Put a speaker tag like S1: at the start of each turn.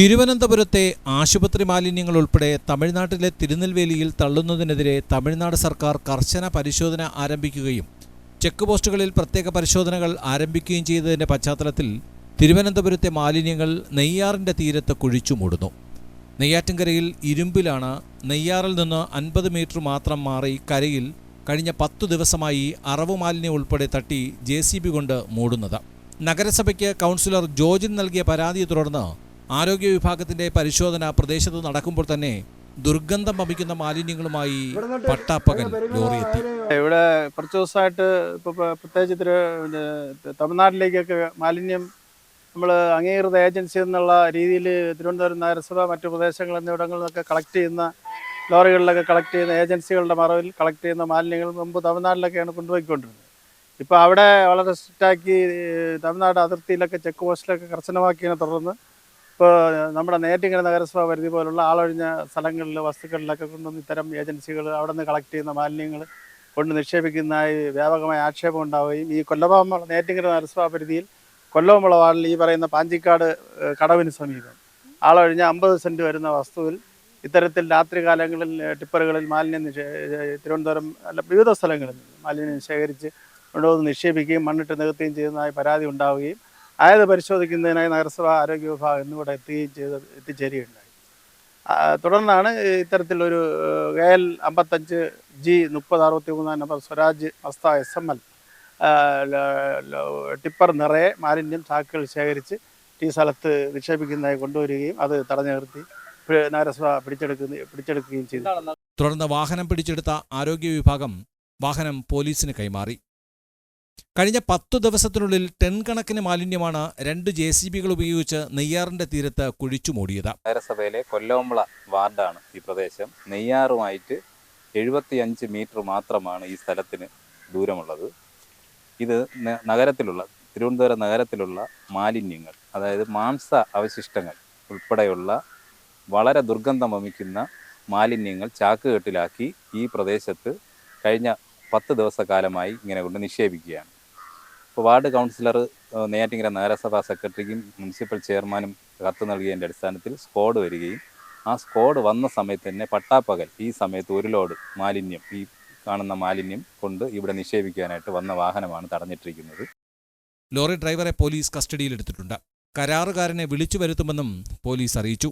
S1: തിരുവനന്തപുരത്തെ ആശുപത്രി മാലിന്യങ്ങൾ ഉൾപ്പെടെ തമിഴ്നാട്ടിലെ തിരുനെൽവേലിയിൽ തള്ളുന്നതിനെതിരെ തമിഴ്നാട് സർക്കാർ കർശന പരിശോധന ആരംഭിക്കുകയും ചെക്ക് പോസ്റ്റുകളിൽ പ്രത്യേക പരിശോധനകൾ ആരംഭിക്കുകയും ചെയ്തതിന്റെ പശ്ചാത്തലത്തിൽ തിരുവനന്തപുരത്തെ മാലിന്യങ്ങൾ നെയ്യാറിന്റെ തീരത്ത് കുഴിച്ചു മൂടുന്നു. നെയ്യാറ്റിൻകരയിൽ ഇരുമ്പിലാണ് നെയ്യാറിൽ നിന്ന് അൻപത് മീറ്റർ മാത്രം മാറി കരയിൽ കഴിഞ്ഞ പത്തു ദിവസമായി അറവ് മാലിന്യം ഉൾപ്പെടെ തട്ടി ജെ കൊണ്ട് മൂടുന്നത്. നഗരസഭയ്ക്ക് കൗൺസിലർ ജോജിൻ നൽകിയ പരാതിയെ തുടർന്ന് ആരോഗ്യ വിഭാഗത്തിന്റെ പരിശോധന പ്രദേശത്ത് നടക്കുമ്പോൾ തന്നെ ദുർഗന്ധം വമിക്കുന്ന മാലിന്യങ്ങളുമായി പട്ടാപ്പകൽ ലോറിയെത്തി.
S2: ഇവിടെ കുറച്ച് ദിവസമായിട്ട് ഇപ്പോൾ പ്രത്യേകിച്ച് ഇത്തിരി തമിഴ്നാട്ടിലേക്കൊക്കെ മാലിന്യം നമ്മൾ അംഗീകൃത ഏജൻസി എന്നുള്ള രീതിയിൽ തിരുവനന്തപുരം നഗരസഭ മറ്റു പ്രദേശങ്ങൾ എന്നിവിടങ്ങളിൽ നിന്നൊക്കെ കളക്ട് ചെയ്യുന്ന ലോറികളിലൊക്കെ കളക്ട് ചെയ്യുന്ന ഏജൻസികളുടെ മറവിൽ കളക്ട് ചെയ്യുന്ന മാലിന്യങ്ങൾ മുമ്പ് തമിഴ്നാട്ടിലൊക്കെയാണ് കൊണ്ടുപോയിക്കൊണ്ടിരുന്നത്. ഇപ്പോൾ അവിടെ വളരെ സ്ട്രിക്റ്റാക്കി തമിഴ്നാട് അതിർത്തിയിലൊക്കെ ചെക്ക് പോസ്റ്റിലൊക്കെ കർശനമാക്കിയതിനെ തുടർന്ന് ഇപ്പോൾ നമ്മുടെ നേറ്റിങ്ങര നഗരസഭ പരിധി പോലുള്ള ആളൊഴിഞ്ഞ സ്ഥലങ്ങളിൽ വസ്തുക്കളിലൊക്കെ കൊണ്ടുവന്ന് ഇത്തരം ഏജൻസികൾ അവിടെ നിന്ന് കളക്ട് ചെയ്യുന്ന മാലിന്യങ്ങൾ കൊണ്ട് നിക്ഷേപിക്കുന്നതായി വ്യാപകമായ ആക്ഷേപം ഉണ്ടാവുകയും ഈ കൊല്ലപാമ്പള നേറ്റിങ്ങര നഗരസഭാ പരിധിയിൽ കൊല്ലവുമുള്ള വാർഡിൽ ഈ പറയുന്ന പാഞ്ചിക്കാട് കടവിന് സമീപം ആളൊഴിഞ്ഞ അമ്പത് സെന്റ് വരുന്ന വസ്തുവിൽ ഇത്തരത്തിൽ രാത്രി കാലങ്ങളിൽ ടിപ്പറുകളിൽ മാലിന്യം തിരുവനന്തപുരം അല്ല വിവിധ സ്ഥലങ്ങളിൽ മാലിന്യം ശേഖരിച്ച് കൊണ്ടുവന്ന് നിക്ഷേപിക്കുകയും മണ്ണിട്ട് നികത്തുകയും ചെയ്യുന്നതായി പരാതി ഉണ്ടാവുകയും ആയത് പരിശോധിക്കുന്നതിനായി നഗരസഭ ആരോഗ്യ വിഭാഗം എന്നിവിടെ എത്തുകയും ചെയ്ത് എത്തിച്ചേരുകയുണ്ടായി. തുടർന്നാണ് ഇത്തരത്തിലൊരു എ എൽ അമ്പത്തഞ്ച് ജി മുപ്പത് അറുപത്തി മൂന്നാം number Swaraj Mazda S M L tipper നിറയെ മാലിന്യം ചാക്കുകൾ ശേഖരിച്ച് ഈ സ്ഥലത്ത് നിക്ഷേപിക്കുന്നതായി കൊണ്ടുവരികയും അത് തടഞ്ഞു നിർത്തി നഗരസഭ പിടിച്ചെടുക്കുന്ന പിടിച്ചെടുക്കുകയും ചെയ്തു.
S1: തുടർന്ന് വാഹനം പിടിച്ചെടുത്ത ആരോഗ്യ വിഭാഗം വാഹനം പോലീസിന് കൈമാറി. കഴിഞ്ഞ പത്തു ദിവസത്തിനുള്ളിൽ ടൺ കണക്കിന് മാലിന്യമാണ് രണ്ട് ജെ സി ബികൾ ഉപയോഗിച്ച് നെയ്യാറിന്റെ തീരത്ത് കുഴിച്ചു മൂടിയത്.
S3: നഗരസഭയിലെ കൊല്ലോമ്പള വാർഡാണ് ഈ പ്രദേശം. നെയ്യാറുമായിട്ട് എഴുപത്തിയഞ്ച് മീറ്റർ മാത്രമാണ് ഈ സ്ഥലത്തിന് ദൂരമുള്ളത്. ഇത് നഗരത്തിലുള്ള തിരുവനന്തപുരം നഗരത്തിലുള്ള മാലിന്യങ്ങൾ അതായത് മാംസ അവശിഷ്ടങ്ങൾ ഉൾപ്പെടെയുള്ള വളരെ ദുർഗന്ധം വമിക്കുന്ന മാലിന്യങ്ങൾ ചാക്കുകെട്ടിലാക്കി ഈ പ്രദേശത്ത് കഴിഞ്ഞ പത്ത് ദിവസക്കാലമായി ഇങ്ങനെ കൊണ്ട് നിക്ഷേപിക്കുകയാണ്. ഇപ്പോൾ വാർഡ് കൗൺസിലർ ഏഹ്, നെയ്യാറ്റിൻകര നഗരസഭാ സെക്രട്ടറിക്കും മുനിസിപ്പൽ ചെയർമാനും കത്ത് നൽകിയതിന്റെ അടിസ്ഥാനത്തിൽ സ്ക്വാഡ് വരികയും ആ സ്ക്വാഡ് വന്ന സമയത്ത് തന്നെ പട്ടാപ്പകൽ ഈ സമയത്ത് ഒരു ലോഡ് മാലിന്യം ഈ കാണുന്ന മാലിന്യം കൊണ്ട് ഇവിടെ നിക്ഷേപിക്കാനായിട്ട് വന്ന വാഹനമാണ് തടഞ്ഞിട്ടിരിക്കുന്നത്.
S1: ലോറി ഡ്രൈവറെ പോലീസ് കസ്റ്റഡിയിലെടുത്തിട്ടുണ്ട്. കരാറുകാരനെ വിളിച്ചു വരുത്തുമെന്നും പോലീസ് അറിയിച്ചു.